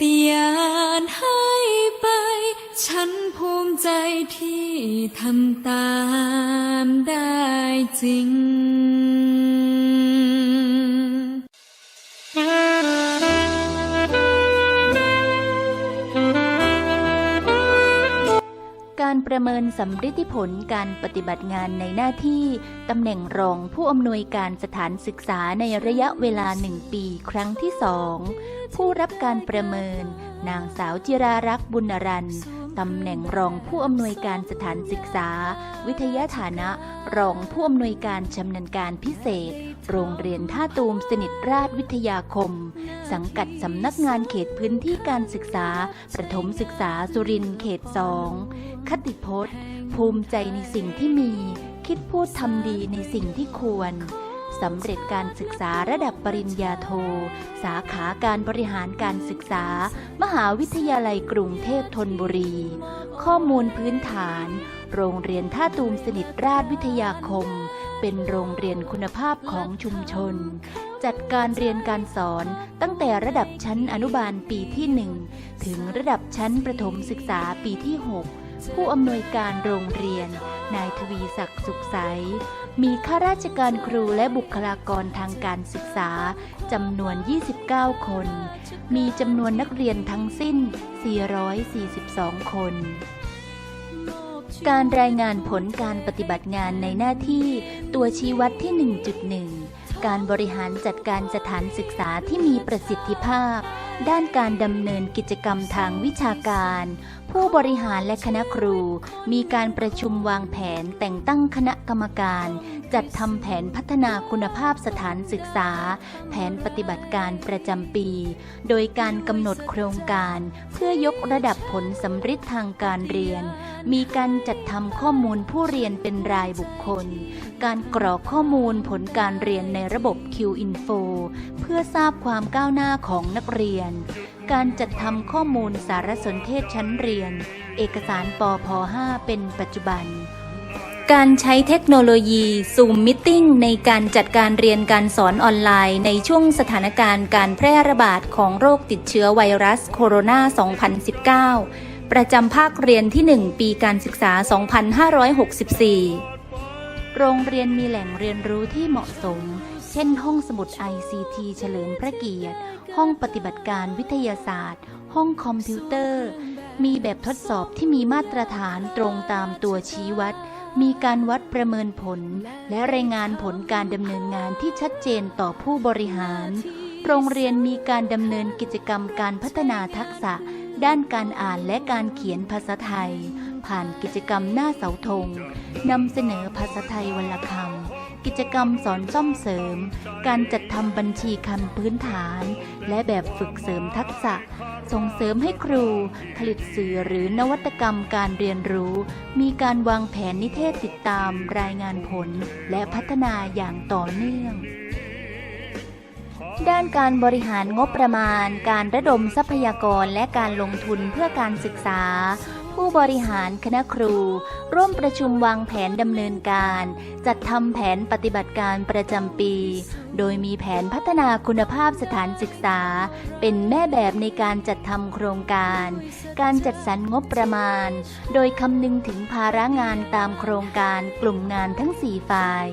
ฏิญาณให้ไป ฉันภูมิใจที่ทำตามได้จริง ประเมินสำฤทธิผลการปฏิบัติงานในหน้าที่ตำแหน่งรองผู้อำนวยการสถานศึกษาในระยะเวลาหนึ่งปีครั้งที่สองผู้รับการประเมิน นางสาวจิรารักษ์บุญรันท์ ตำแหน่งรองผู้อำนวยการสถานศึกษา วิทยาฐานะ รองผู้อำนวยการชำนาญการพิเศษ โรงเรียนท่าตูมสนิทราชวิทยาคม สังกัดสำนักงานเขตพื้นที่การศึกษา ประถมศึกษาสุรินทร์เขตสองคติพจน์ ภูมิใจในสิ่งที่มี คิดพูดทำดีในสิ่งที่ควร สำเร็จการศึกษาระดับปริญญาโท สาขาการบริหารการศึกษา มหาวิทยาลัยกรุงเทพธนบุรี ข้อมูลพื้นฐาน โรงเรียนท่าตูมสนิทราชวิทยาคม เป็นโรงเรียนคุณภาพของชุมชน จัดการเรียนการสอนตั้งแต่ระดับชั้นอนุบาลปีที่ 1 ถึงระดับชั้นประถมศึกษาปีที่ 6 ผู้อำนวยการโรงเรียน นายทวีศักดิ์สุขใส มีข้าราชการครูและบุคลากรทางการศึกษาจำนวน 29 คน มีจำนวนนักเรียนทั้งสิ้น 442 คน การรายงานผลการปฏิบัติงานในหน้าที่ตัวชี้วัดที่ 1.1 การบริหารจัดการสถานศึกษาที่มีประสิทธิภาพ ด้านการดำเนินกิจกรรมทางวิชาการ ผู้บริหารและคณะครู มีการประชุมวางแผนแต่งตั้งคณะกรรมการ จัดทำแผนพัฒนาคุณภาพสถานศึกษา แผนปฏิบัติการประจำปี โดยการกำหนดโครงการ เพื่อยกระดับผลสำฤทธิ์ทางการเรียน มีการจัดทำข้อมูลผู้เรียนเป็นรายบุคคล การกรอกข้อมูลผลการเรียนในระบบ Q-Info เพื่อทราบความก้าวหน้าของนักเรียน การจัดทำข้อมูลสารสนเทศชั้นเรียน เอกสารปพ 5 เป็นปัจจุบัน การใช้เทคโนโลยี Zoom Meeting ในการจัดการเรียนการสอนออนไลน์ในช่วงสถานการณ์การแพร่ระบาดของโรคติดเชื้อไวรัสโคโรนา 2019 ประจำภาคเรียนที่ 1 ปีการศึกษา 2564 โรงเรียนมีแหล่งเรียนรู้ที่เหมาะสม เช่น ห้องสมุด ICT เฉลิมพระเกียรติ ห้องปฏิบัติการวิทยาศาสตร์ ห้องคอมพิวเตอร์ มีแบบทดสอบที่มีมาตรฐานตรงตามตัวชี้วัด มีการวัดประเมินผล และรายงานผลการดำเนินงานที่ชัดเจนต่อผู้บริหาร โรงเรียนมีการดำเนินกิจกรรมการพัฒนาทักษะ ด้านการอ่านและการเขียนภาษาไทย ผ่านกิจกรรมหน้าเสาธงนำเสนอภาษาไทยวันละคำกิจกรรมสอนซ่อมเสริม การจัดทำบัญชีคำพื้นฐาน และแบบฝึกเสริมทักษะ ส่งเสริมให้ครู ผลิตสื่อหรือนวัตกรรมการเรียนรู้ มีการวางแผนนิเทศติดตามรายงานผล และพัฒนาอย่างต่อเนื่อง ด้านการบริหารงบประมาณ การระดมทรัพยากรและการลงทุนเพื่อการศึกษา ผู้บริหารคณะครู ร่วมประชุมวางแผนดำเนินการ จัดทำแผนปฏิบัติการประจำปี โดยมีแผนพัฒนาคุณภาพสถานศึกษา เป็นแม่แบบในการจัดทำโครงการ การจัดสรรงบประมาณ โดยคำนึงถึงภาระงานตามโครงการกลุ่มงานทั้ง 4 ฝ่าย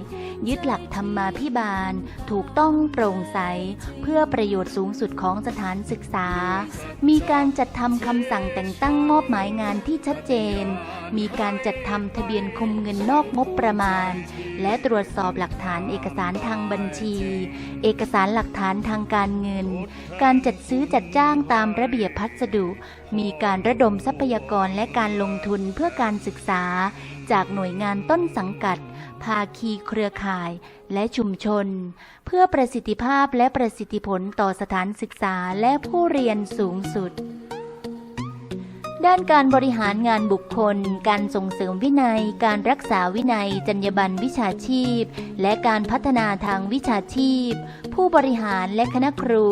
ยึดหลักธรรมาภิบาล ถูกต้องโปร่งใส เพื่อประโยชน์สูงสุดของสถานศึกษา มีการจัดทำคำสั่งแต่งตั้งมอบหมายงานที่ชัดเจน มีการจัดทำทะเบียนคุมเงินนอกงบประมาณ และตรวจสอบหลักฐานเอกสารทางบัญชี เอกสารหลักฐานทางการเงิน การจัดซื้อจัดจ้างตามระเบียบพัสดุ มีการระดมทรัพยากรและการลงทุนเพื่อการศึกษา จากหน่วยงานต้นสังกัด ภาคีเครือข่ายและชุมชน เพื่อประสิทธิภาพและประสิทธิผลต่อสถานศึกษาและผู้เรียนสูงสุด ด้านการบริหารงานบุคคล การส่งเสริมวินัย การรักษาวินัย จรรยาบรรณวิชาชีพ และการพัฒนาทางวิชาชีพ ผู้บริหารและคณะครู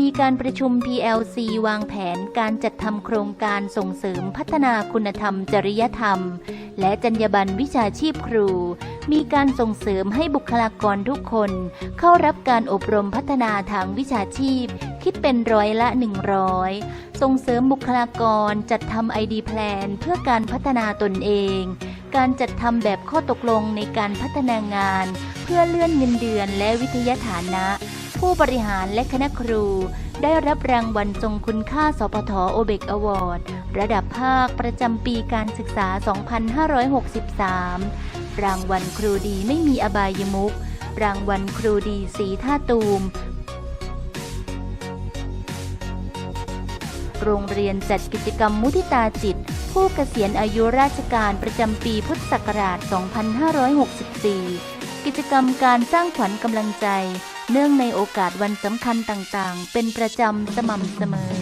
มีการประชุม PLC วางแผนการจัดทำโครงการส่งเสริมพัฒนาคุณธรรม จริยธรรม และจรรยาบรรณวิชาชีพครู มีการส่งเสริมให้บุคลากรทุกคน เข้ารับการอบรมพัฒนาทางวิชาชีพ คิดเป็นร้อยละ 100 ส่งเสริมบุคลากรจัดทำ ID Plan เพื่อการพัฒนาตนเอง การจัดทำแบบข้อตกลงในการพัฒนางาน เพื่อเลื่อนเงินเดือนและวิทยาฐานะ ผู้บริหารและคณะครู ได้รับรางวัลทรงคุณค่าสพทโอเบกอวอร์ดระดับภาคประจำปีการศึกษา 2563 รางวัลครูดีไม่มีอบายมุขรางวัลครูดีสีท่าตูม โรงเรียนจัดกิจกรรมมุทิตาจิต ผู้เกษียณอายุราชการประจำปีพุทธศักราช 2564 กิจกรรมการสร้างขวัญกำลังใจ เนื่องในโอกาสวันสำคัญต่างๆ เป็นประจำสม่ำเสมอ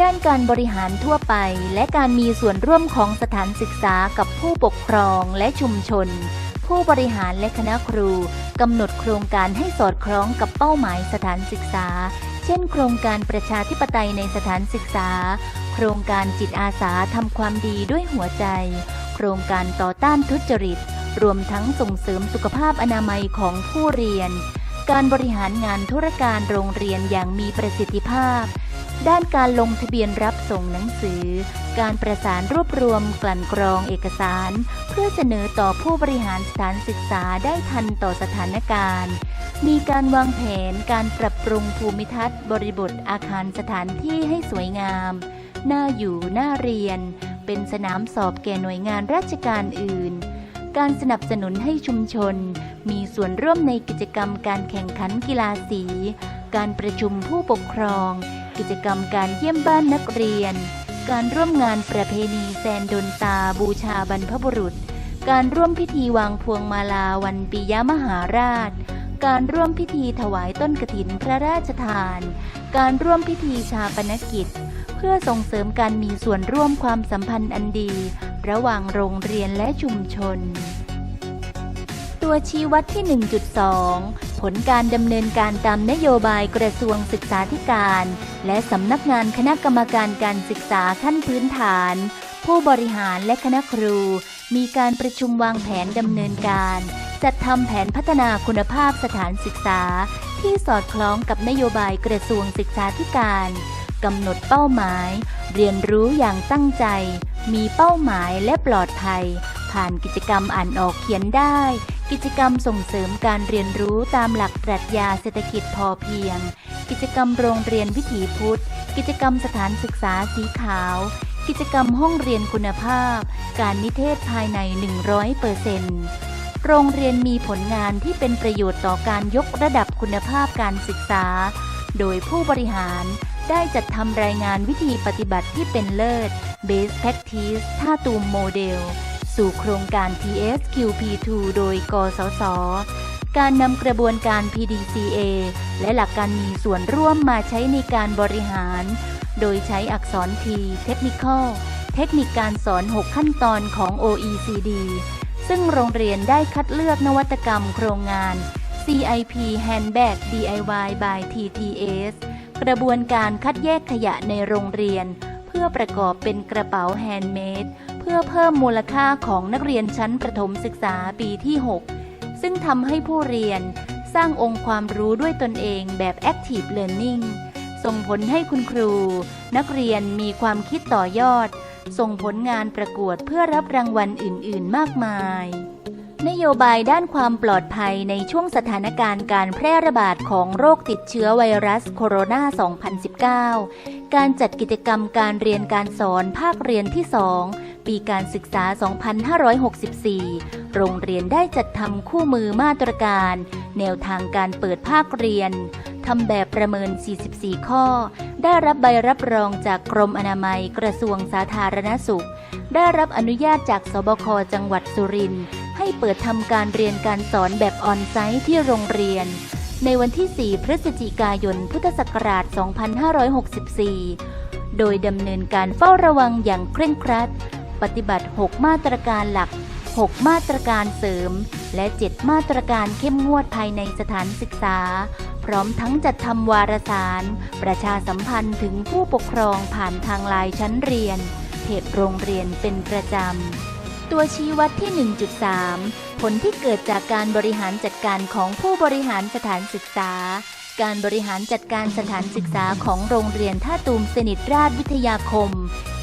ด้านการบริหารทั่วไป และการมีส่วนร่วมของสถานศึกษากับผู้ปกครองและชุมชน ผู้บริหารและคณะครูกำหนดโครงการให้สอดคล้องกับเป้าหมายสถานศึกษา เช่น โครงการประชาธิปไตยในสถานศึกษา โครงการจิตอาสาทำความดีด้วยหัวใจ โครงการต่อต้านทุจริต รวมทั้งส่งเสริมสุขภาพอนามัยของผู้เรียน การบริหารงานธุรการโรงเรียนอย่างมีประสิทธิภาพ ด้านการลงทะเบียนรับส่งหนังสือ การประสานรวบรวมกลั่นกรองเอกสาร เพื่อเสนอต่อผู้บริหารสถานศึกษาได้ทันต่อสถานการณ์ มีการวางแผนการปรับปรุงภูมิทัศน์ บริบทอาคารสถานที่ให้สวยงาม น่าอยู่ น่าเรียน เป็นสนามสอบแก่หน่วยงานราชการอื่น การสนับสนุนให้ชุมชน มีส่วนร่วมในกิจกรรมการแข่งขันกีฬาสี การประชุมผู้ปกครอง กิจกรรมการเยี่ยมบ้านนักเรียน การร่วมงานประเพณีแซนดนตาบูชาบรรพบุรุษ การร่วมพิธีวางพวงมาลาวันปิยมหาราช การร่วมพิธีถวายต้นกฐินพระราชทาน การร่วมพิธีชาปนกิจ เพื่อส่งเสริมการมีส่วนร่วมความสัมพันธ์อันดี ระหว่างโรงเรียนและชุมชน ตัวชี้วัดที่ 1.2 ผลการดำเนินการตามนโยบายกระทรวงศึกษาธิการ และสำนักงานคณะกรรมการการศึกษาขั้นพื้นฐาน ผู้บริหารและคณะครู มีการประชุมวางแผนดำเนินการ จัดทำแผนพัฒนาคุณภาพสถานศึกษา ที่สอดคล้องกับนโยบายกระทรวงศึกษาธิการกำหนดเป้าหมาย เรียนรู้อย่างตั้งใจ มีเป้าหมายและปลอดภัย ผ่านกิจกรรมอ่านออกเขียนได้ กิจกรรมส่งเสริมการเรียนรู้ตามหลักปรัชญาเศรษฐกิจพอเพียง กิจกรรมโรงเรียนวิถีพุทธ กิจกรรมสถานศึกษาสีขาว กิจกรรมห้องเรียนคุณภาพ การนิเทศภายใน 100เปอร์เซ็นต์ โรงเรียนมีผลงานที่เป็นประโยชน์ต่อการยกระดับคุณภาพการศึกษา โดยผู้บริหารได้จัดทำรายงานวิธีปฏิบัติที่เป็นเลิศ Best Practice ท่าตูมโมเดล สู่โครงการ TSQP2 โดย กสศการนำกระบวนการ PDCA และหลักการมีส่วนร่วมมาใช้ในการบริหาร โดยใช้อักษร T Technical เทคนิคการสอน 6 ขั้นตอนของ OECD ซึ่งโรงเรียนได้คัดเลือกนวัตกรรมโครงงาน CIP Handbag DIY by TTS กระบวนการคัดแยกขยะในโรงเรียน เพื่อประกอบเป็นกระเป๋าแฮนด์เมดเพื่อเพิ่มมูลค่าของนักเรียนชั้นประถมศึกษาปีที่ 6 ซึ่งทำให้ผู้เรียนสร้างองค์ความรู้ด้วยตนเองแบบ Active Learning ส่งผลให้คุณครู นักเรียนมีความคิดต่อยอด ส่งผลงานประกวดเพื่อรับรางวัลอื่น ๆ มากมาย นโยบายด้านความปลอดภัยในช่วงสถานการณ์การแพร่ระบาดของโรคติดเชื้อไวรัสโคโรนา 2019 การจัดกิจกรรมการเรียนการสอนภาคเรียนที่ 2 ปีการศึกษา 2564 โรงเรียนได้จัดทำคู่มือมาตรการ แนวทางการเปิดภาคเรียน ทำแบบประเมิน 44 ข้อ ได้รับใบรับรองจากกรมอนามัยกระทรวงสาธารณสุข ได้รับอนุญาตจากสบคจังหวัดสุรินทร์ให้เปิดทำการเรียนการสอนแบบออนไซต์ที่โรงเรียน ในวันที่ 4 พฤศจิกายน พุทธศักราช 2564 โดยดำเนินการเฝ้าระวังอย่างเคร่งครัด ปฏิบัติ 6 มาตรการหลัก 6 มาตรการเสริม และ 7 มาตรการเข้มงวดภายในสถานศึกษา ร้อมทั้งจัดทำวารสาร ประชาสัมพันธ์ถึงผู้ปกครองผ่านทางลน์ชั้นเรียน เพจโรงเรียนเป็นประจำ ตัวชี้วัดที่ 1.3 ผลที่เกิดจากการบริหารจัดการของผู้บริหารสถานศึกษา การบริหารจัดการสถานศึกษาของโรงเรียนท่าตูมสนิทราชวิทยาคม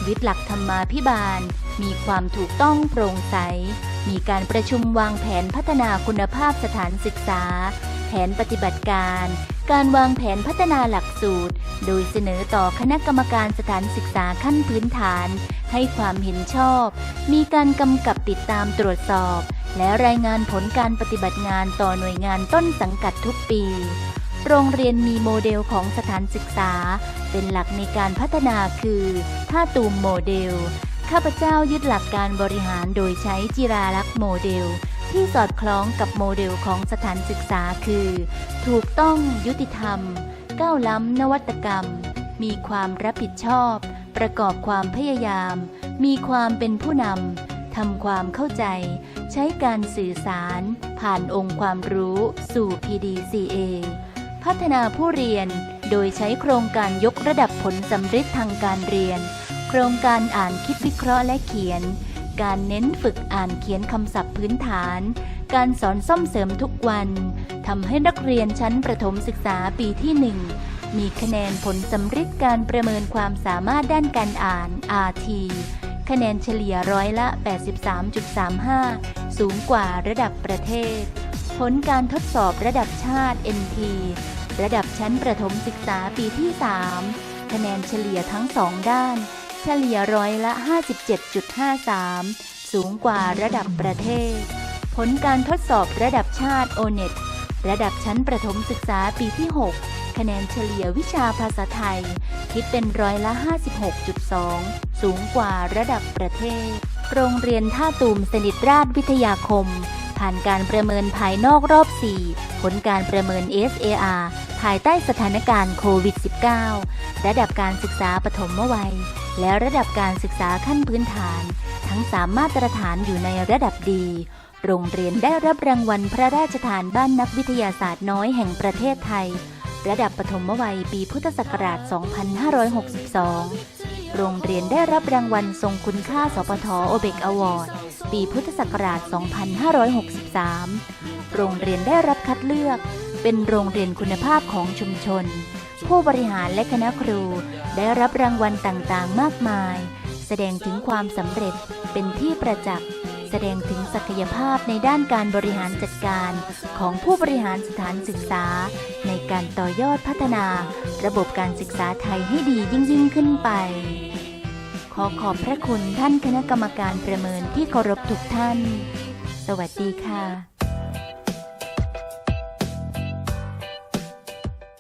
ยึดหลักธรรมาภิบาล มีความถูกต้องโปร่งใส มีการประชุมวางแผนพัฒนาคุณภาพสถานศึกษา แผนปฏิบัติการ การวางแผนพัฒนาหลักสูตร โดยเสนอต่อคณะกรรมการสถานศึกษาขั้นพื้นฐาน ให้ความเห็นชอบ มีการกำกับติดตามตรวจสอบ และรายงานผลการปฏิบัติงานต่อหน่วยงานต้นสังกัดทุกปี โรงเรียนมีโมเดลของสถานศึกษา เป็นหลักในการพัฒนาคือท่าตูมโมเดล ข้าพเจ้ายึดหลักการบริหารโดยใช้จิราลักษ์โมเดล ที่สอดคล้องกับโมเดลของสถานศึกษาคือ ถูกต้องยุติธรรม ก้าวล้ำนวัตกรรม มีความรับผิดชอบ ประกอบความพยายาม มีความเป็นผู้นำทำความเข้าใจ ใช้การสื่อสาร ผ่านองค์ความรู้สู่ PDCA พัฒนาผู้เรียนโดยใช้โครงการยกระดับผลสำฤทธิ์ทางการเรียน โครงการอ่านคิดวิเคราะห์และเขียน การเน้นฝึกอ่านเขียนคำศัพท์พื้นฐาน การสอนซ่อมเสริมทุกวันทำให้นักเรียนชั้นประถมศึกษาปีที่ 1 มีคะแนนผลสำฤทธิ์การประเมินความสามารถด้านการอ่าน RT คะแนนเฉลี่ยร้อยละ 83.35 สูงกว่าระดับประเทศ ผลการทดสอบระดับชาติ NT ระดับชั้นประถมศึกษาปีที่ 3 คะแนนเฉลี่ยทั้งสองด้าน เฉลี่ยร้อยละ 57.53 สูงกว่าระดับประเทศ ผลการทดสอบระดับชาติ ONET ระดับชั้นประถมศึกษาปีที่ 6 คะแนนเฉลี่ยวิชาภาษาไทย คิดเป็นร้อยละ 56.2 สูงกว่าระดับประเทศ โรงเรียนท่าตูมสนิทราชวิทยาคม ผ่านการประเมินภายนอกรอบ 4 ผลการประเมิน SAR ภายใต้สถานการณ์โควิด -19 ระดับการศึกษาปฐมวัย และระดับการศึกษาขั้นพื้นฐาน ทั้งสามมาตรฐานอยู่ในระดับดี โรงเรียนได้รับรางวัลพระราชทานบ้านนักวิทยาศาสตร์น้อยแห่งประเทศไทย ระดับปฐมวัยปีพุทธศักราช 2562 โรงเรียนได้รับรางวัลทรงคุณค่าสปทโอเบกอวอร์ดปีพุทธศักราช 2563 โรงเรียนได้รับคัดเลือก เป็นโรงเรียนคุณภาพของชุมชน ผู้บริหารและคณะครูได้รับรางวัลต่างๆ มากมาย แสดงถึงความสำเร็จเป็นที่ประจักษ์แสดงถึงศักยภาพในด้านการบริหารจัดการของผู้บริหารสถานศึกษา ในการต่อยอดพัฒนา ระบบการศึกษาไทยให้ดียิ่งยิ่งขึ้นไป ขอขอบพระคุณท่านคณะกรรมการประเมินที่เคารพทุกท่าน สวัสดีค่ะ